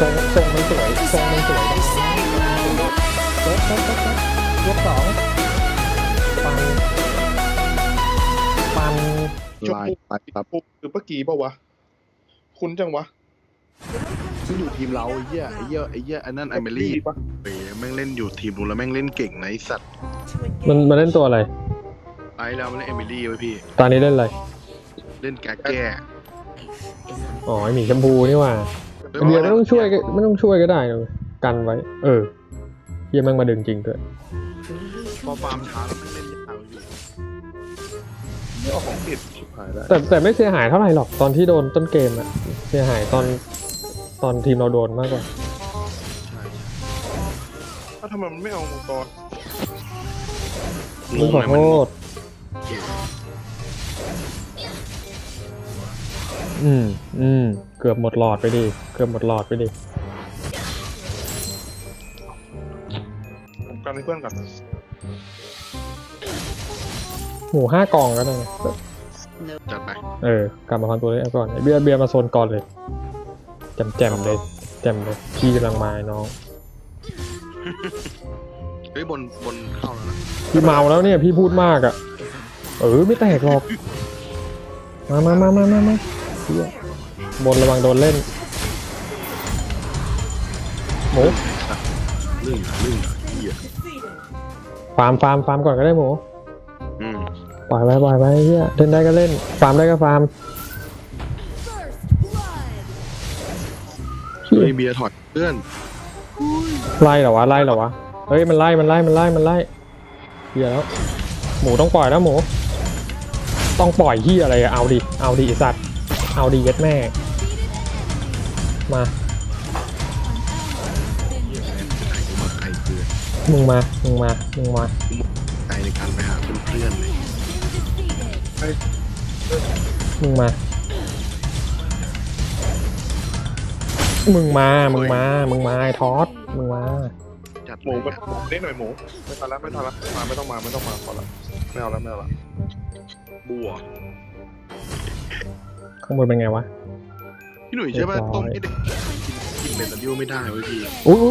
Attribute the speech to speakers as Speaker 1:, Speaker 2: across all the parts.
Speaker 1: ทรงมันสวยจังยกยกยกยกยกสองปันปัน
Speaker 2: ลายลายครับ
Speaker 3: ปุ๊บคือเมื่อกี้ปล่าวะ คุ้นจังวะ
Speaker 2: ซึ่งอยู่ทีมเราไอ้เหี้ยไอ้เหี้ยไอ้เหี้ยอันนั้นไอเมลี่
Speaker 3: ปะ
Speaker 2: เฮ้ยแม่งเล่นอยู่ทีมนู้นแล้วแม่งเล่นเก่งนะไอสัตว์
Speaker 1: มันมาเล่นตัวอะไร
Speaker 2: ไอ้เราไม่เล่นเอมิลี่ไว้พี่
Speaker 1: ตอนนี้เล่นอะไร
Speaker 2: เล่นแกแก้
Speaker 1: อ๋อไอหมีชมพูนี่หว่า เบียร์ไม่ต้องช่วยก็ไม่ต้องช่วยก็ได้เลยกันไว้ เออเฮียแม่งมาดึงจริงด้วย
Speaker 2: พอฟาร์มช้าแล้วแม่งเล่นยาวอยู่
Speaker 3: ไม่ออกของผิดชิบหายแล้ว
Speaker 1: แต่แต่ไม่เสียหายเท่าไหร่หรอกตอนที่โดนต้นเกมอะเสียหายตอนตอนทีมเราโดนมากกว่า
Speaker 2: ใช่
Speaker 3: ถ้าวทำไมมันไม่เอามังกร
Speaker 2: ง
Speaker 1: มึง
Speaker 2: ง
Speaker 1: ขอ
Speaker 2: เลย
Speaker 1: โท
Speaker 2: มัน
Speaker 1: ษ อืมอืมเกือบหมดหลอดไปดิ เกือบหมดหลอดไปดิ
Speaker 3: ผมกันให้เพื่อนกัน
Speaker 1: หมูห้ากล่องก็ได้นะ
Speaker 2: จัดไป
Speaker 1: เออ กลับมาพันตัวนี้เอาก่อนไอ้เบียร์เบียร์มาโซนก่อนเลย แจมแจมๆเลย แจมเลย พี่กำลังมาไอ้น้อง
Speaker 2: เฮ้ยบนบนเข้าแล้วนะ
Speaker 1: พี่เมาแล้วเนี่ยพี่พูดมากอะ่ะ เออไม่แตกหรอก มามามามามามา เหี้ยบนระวังโดนเล่นหมู
Speaker 2: ลื่นลื่นเหี้ย
Speaker 1: ฟาร์มฟาร์มฟาร์มก่อนก็ได้หมู
Speaker 2: อืม
Speaker 1: ปล่อยไปปล่อยไปเฮียเล่นได้ก็เล่น ฟาร์มได้ก็ฟาร์ม
Speaker 2: เฮ้ยเบียร์ถอดเพื่อน
Speaker 1: ไล่เหรอวะไล่เหรอวะเฮ้ยมันไล่มันไล่มันไล่มันไล่เฮียแล้ว หมูต้องปล่อยแล้วหมู ต้องปล่อยเฮียอะไรอะเอาดิเอาดิไอ้สัตว์ เอาดิเย็ดแม่ มา
Speaker 2: มาไกลเกิน
Speaker 1: มึงมา มึงมา มึงมา
Speaker 2: ไกลในการไปหาเพื่อนๆเลย
Speaker 1: มึงมา มึงมา มึงมา มึงมาไอ้ทอสมึงมา
Speaker 2: จัด
Speaker 3: หมู
Speaker 2: ไป
Speaker 3: มันหมูได้หน่อยหมูไม่ทันละไม่ทันละมาไม่ต้องมาไม่ต้องมาพอละไม่เอาละไม่เอาละ
Speaker 2: บัว
Speaker 1: ข้างบนเป็นไงวะ
Speaker 2: พี่หนุ่ยใช่ป่ะ
Speaker 1: เรียบร้อย
Speaker 2: ต้มให้เด็กกินเบตาดิโอไม่ได้เว้ยพี่
Speaker 1: อู้อู้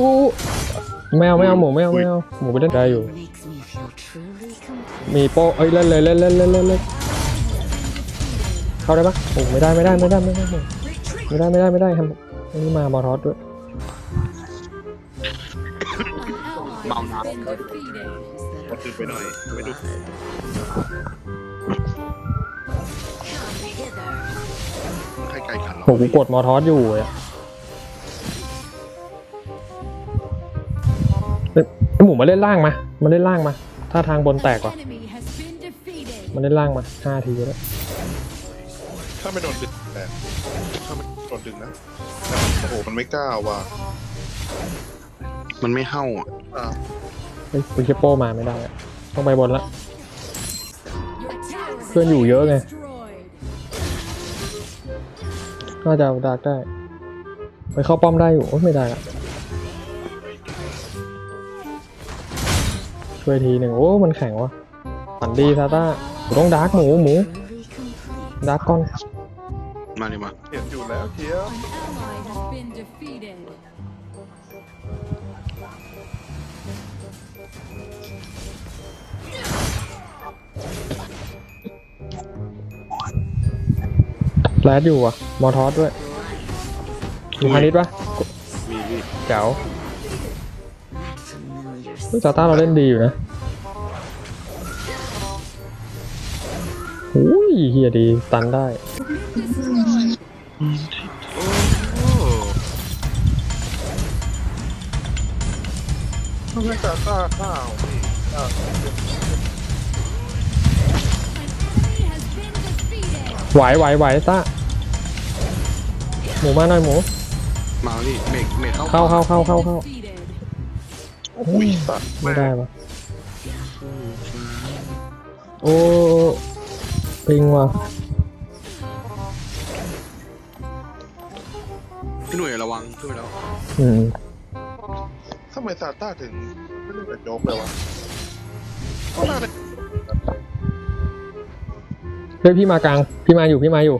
Speaker 1: อู้ไม่เอาไม่เอาหมูไม่เอาไม่เอาหมูไปเล่นได้อยู่
Speaker 4: Makes me feel truly complete.
Speaker 1: มีโป้เอ้ยเล่นเลยเล่นเล่นเล่นเล่นเล่นเข้าได้ปะโอ้ไม่ได้ไม่ได้ไม่ได้ไม่ได้ไม่ได้ไม่ได้ไม่ได้ทำอันนี้มามอทอสด้วย
Speaker 2: เมาน้
Speaker 3: มันตื่นไปหน่อยไม่ดู
Speaker 1: โหกูกดมอทอสอยู่อะเอ้ยไอ้หมูมาเล่นล่างมามาเล่นล่างมาถ้าทางบนแตกว่ะ
Speaker 5: Enemy has been defeated.
Speaker 1: มาเล่นล่างมาห้าทีแล้ว
Speaker 3: ถ้าไม่โดนดึงแต่ถ้าไม่โดนดึงนะแต่โอ้โหมันไม่กล้าว่ะ
Speaker 2: มันไม่เข้าอะ
Speaker 3: อ่า
Speaker 1: เฮ้ยคุณเชโป้มาไม่ได้อะต้องไปบนละ
Speaker 5: Your tower
Speaker 1: เพื่อนอยู่เยอะไง น่าจะเอาดาร์กได้ ไปเข้าป้อมได้อยู่โอ๊ยไม่ได้ละช่วยทีหนึ่งโอ้ มันแข็งวะฝันดีซาต้าหมูต้องดาร์กหมูหมู
Speaker 4: Truly complete.
Speaker 1: ดาร์กก่อน
Speaker 2: มาเลยมา
Speaker 3: เห็นอยู่แล้วเทีย
Speaker 5: An
Speaker 1: แรดอยู่อะ มอทอสด้วยมีพานิชปะ
Speaker 2: มีพี่
Speaker 1: เจ๋ว
Speaker 4: That familiar
Speaker 1: เฮ้ยซาต้าเราเล่นดีอยู่นะอุ้ยเฮียดีตันได้
Speaker 2: โอ้
Speaker 3: ทำไมตาตาข้าวนี่
Speaker 1: ไหวไหวไหวต้าหมูมาหน่อยหมู
Speaker 2: มาพี่เมกเมกเข้า
Speaker 1: เข้าเข้าเข้าเข้าเข้า
Speaker 5: Defeated.
Speaker 3: อุ้ยสัตว์
Speaker 1: ไม่ได้ปะโอ้ปิงว่ะ
Speaker 2: พี่หนุ่ยระวังขึ้นไปแล้ว
Speaker 1: อืม
Speaker 3: ทำไมซาต้าถึงไม่เล่นกับโจ๊กเลยวะเขาน่าจะ
Speaker 1: เฮ้ยพี่มากลาง พี่มาอยู่พี่มาอยู่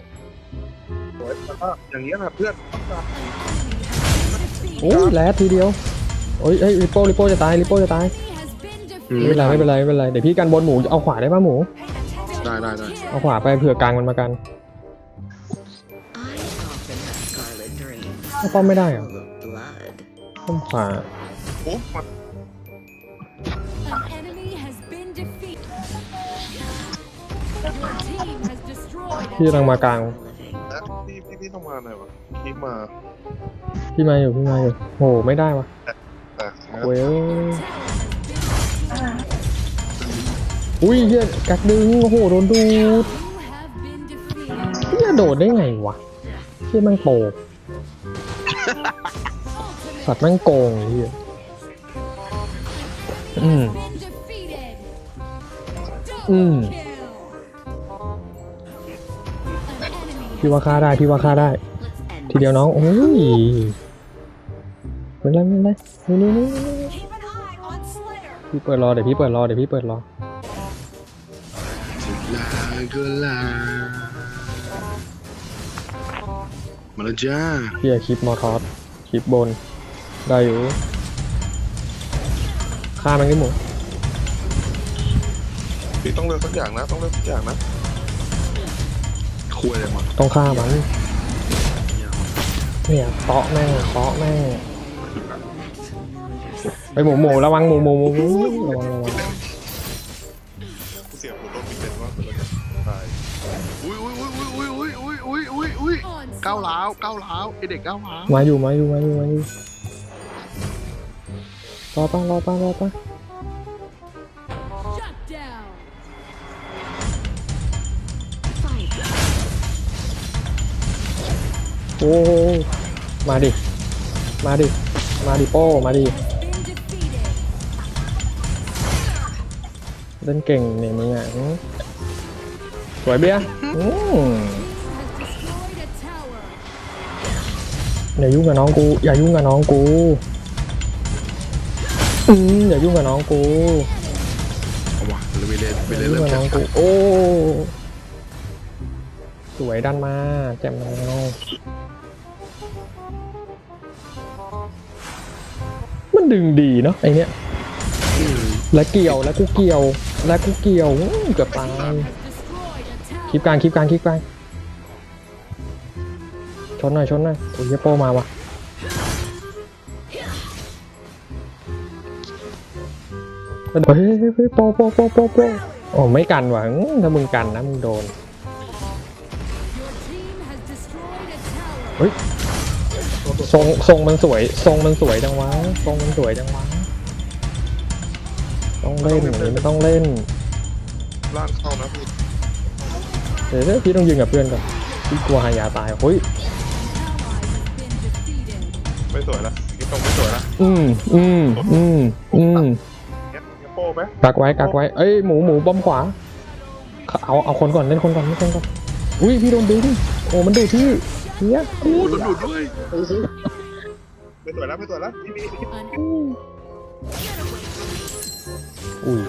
Speaker 3: สวยซาต้าอย่างเงี้ยนะเพื่อนต้องการ
Speaker 5: Enemy has been defeated.
Speaker 1: โอ้ยแลดทีเดียวโอ้ยเอ้ยลิโป้ลิโป้จะตายลิโป้จะตาย
Speaker 5: Enemy has been
Speaker 1: ไม่เป็นไรไม่เป็นไรไม่เป็นไร เดี๋ยวพี่กันบนหมูเอาขวาได้ป่ะหมู
Speaker 2: ได้ได้ได้
Speaker 1: เอาขวาไปเผื่อกลางมันมากัน
Speaker 4: I often have scarlet dreams
Speaker 1: เอาป้อมไม่ได้เหรอ
Speaker 4: full of blood.
Speaker 1: ป้อมขวา
Speaker 3: โอ้มัน
Speaker 1: พี่
Speaker 5: a
Speaker 1: กำลังมากลาง
Speaker 4: Living.
Speaker 3: นะพี่พี่พี่ต้องมาหน่อยวะคลิปมา
Speaker 1: พี่มาอยู่พี่มาอยู่โหไม่ได้วะ
Speaker 3: อะ
Speaker 1: เว้ย
Speaker 5: tower has been
Speaker 1: อุ้ยเฮียกักดึงโอ้โหโดนดูด
Speaker 5: You have been defeated.
Speaker 1: เฮียโดดได้ไงวะเฮียแม่งโปรสัตว์แม่งโกงไอ้เฮียอืม
Speaker 5: Been defeated.
Speaker 1: พี่ว่าฆ่าได้พี่ว่าฆ่าได้
Speaker 4: Let's end
Speaker 1: ทีเดียวน้องโอ้ยเป็นไรเป็นไรนี่นี่นี่นี่
Speaker 5: Keep an eye on Slayer.
Speaker 1: พี่เปิดรอเดี๋ยวพี่เปิดรอเดี๋ยวพี่เปิดรอ
Speaker 2: ลาก็ลามาแล้วจ้า
Speaker 1: พี่อะคลิปมอทอสคลิปบน ได้อยู่ฆ่ามันกี่หมู
Speaker 3: พี่ต้องเลือกสักอย่างนะ ต้องเลือกสักอย่างนะ
Speaker 2: คุยอะไรมา
Speaker 1: ต้องฆ่ามันเนี่ยเตาะแม่งเตาะแม่งไปหมูหมูระวังหมูหมูหมูระวังระวัง
Speaker 3: กูเสียบหัวโดนปิดเต็มว่าเป็นอะไรตาย
Speaker 2: อุ้ยอุ้ยอุ้ยอุ้ยอุ้ยอุ้ยอุ้ยอุ้ยอุ้ยก้าว
Speaker 5: Onslaught.
Speaker 2: ร้าวก้าวร้าวไอเด็กก้าวร้าว
Speaker 1: มาอยู่มาอยู่มาอยู่มาอยู่รอป้ารอป้ารอป้า อ้โหมาดิ มาดิ มาดิโป้ มาดิ
Speaker 5: Been defeated.
Speaker 1: เล่นเก่งเนี่ยมึงอะหืมสวยเบียร์อืม
Speaker 5: Has destroyed a tower.
Speaker 1: อย่ายุ่งกับน้องกู อย่ายุ่งกับน้องกูอืมอย่ายุ่งกับน้องกู
Speaker 2: เอาวะเราไปเล่นไป
Speaker 1: อย่า
Speaker 2: เล่น
Speaker 1: ยุ่ง
Speaker 2: เริ่ม
Speaker 1: กับน้
Speaker 2: แข่
Speaker 1: อง
Speaker 2: ง
Speaker 1: กู
Speaker 2: ขัน
Speaker 1: โอ้ สวยดันมาแจ่มแนวมันดึงดีเนาะไอเนี้ยและเกี่ยวและกูเกี่ยว และกูเกี่ยวเกือบตายคลิปกลางคลิปกลางคลิปกลางชนหน่อยชนหน่อยโอ้ยโป้มาว่ะเฮ้ยเฮ้ยโป้โป้โป้โป้โป้โอ้ไม่กันว่ะถ้ามึงกันนะมึงโดน เฮ้ยทรงทรงมันสวย ทรงมันสวยจังวะทรงมันสวยจังวะต้องเล่นอย่างนี้ไม่ต้องเล่น
Speaker 3: ล่างเข้านะพี่
Speaker 1: เดี๋ยวเดี๋ยวพี่ต้องยืนกับเพื่อนก่อนพี่กลัวหายาตายเฮ้ย
Speaker 5: Ally has been defeated.
Speaker 3: ไม่สวยละคลิปต้องไม่สวยละ
Speaker 1: อืมอืมอืมอืม
Speaker 3: เงี้ยเงี้ยโป้ไหม
Speaker 1: กักไว้กักไว้เอ้ยหมูหมูบอมขวาเอาเอาคนก่อนเล่นคนก่อนเล่นคนก่อนอุ้ยพี่โดนดึงโอ้มันดูที่ เนี้ย
Speaker 2: โอ้โดนดูดด้วย
Speaker 3: ไม่สวยแล้วไม่สวยแล้วพี่พี่
Speaker 5: An
Speaker 1: อุ้ย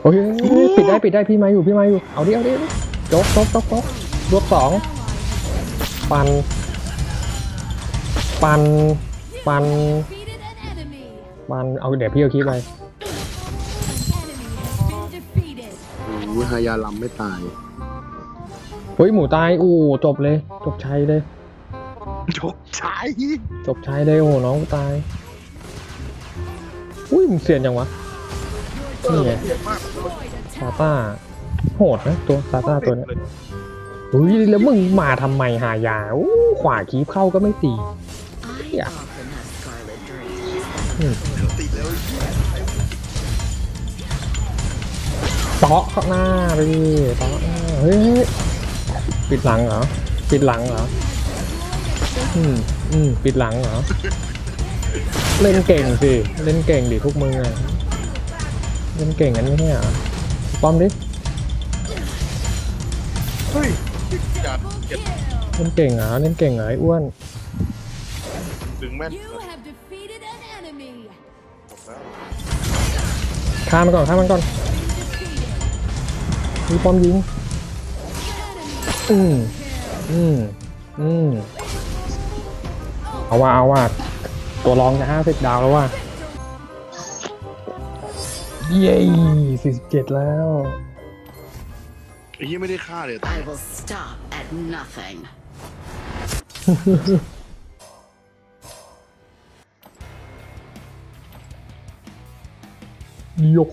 Speaker 1: โอเคปิดได้ปิดได้พี่มาอยู่พี่มาอยู่เอาดิเอาดิเอาดิโจ๊กโจ๊กโจ๊กโจ๊กรวบสอง
Speaker 5: ally
Speaker 1: ปันปันปัน
Speaker 5: defeated an enemy.
Speaker 1: ปันเอาเดี๋ยวพี่เอาคลิปไป
Speaker 2: อุ้ยฮายาลำไม่ตาย
Speaker 1: เฮ้ยหมูตายอู้จบเลย จบชัยเลย
Speaker 2: จบใช้
Speaker 1: จบชัยเลยโอ้โหน้องกูตาย อุ้ยมึงเสียนยังวะนี่ไง
Speaker 5: Destroyed a
Speaker 1: ซา
Speaker 5: tower.
Speaker 1: ต้าโหดนะตัวซาต้าตัวเนี้ยอุ้ยแล้วมึงมาทำไมหายาอู้ขวาคีบเข้าก็ไม่ตี
Speaker 4: I
Speaker 1: Yeah.
Speaker 4: often have scarlet dreams.
Speaker 1: ติาะข้างหน้าไปดิเตาะหน้าเฮ้ยปิดหลังเหรอ ปิดหลังเหรอ อืมอืมปิดหลังเหรอ เล่นเก่งสิ เล่นเก่งดิพวกมึงอะเล่นเก่งกันไม่ใช่เหรอป้อมดิ
Speaker 3: เฮ้ยอย่าเก็บ
Speaker 1: เล่นเก่งเหรอ เล่นเก่งเหรอไอ้อ้วน
Speaker 3: ดึงแม่น
Speaker 5: You have defeated an enemy.
Speaker 3: จบแล้ว
Speaker 1: ฆ่ามันก่อนฆ่ามันก่อน
Speaker 5: Defeated.
Speaker 1: มีป้อมยิง
Speaker 5: Enemy
Speaker 1: อืม
Speaker 5: kill.
Speaker 1: อืมอืมเอาว่าเอาว่า ตัวรองจะห้าสิบดาวแล้วว่าเย้สี่สิบเจ็ดแล้ว
Speaker 3: ไอ้เหี้ยไม่ได้ฆ่าเลย
Speaker 4: I will stop at nothing.
Speaker 1: ยก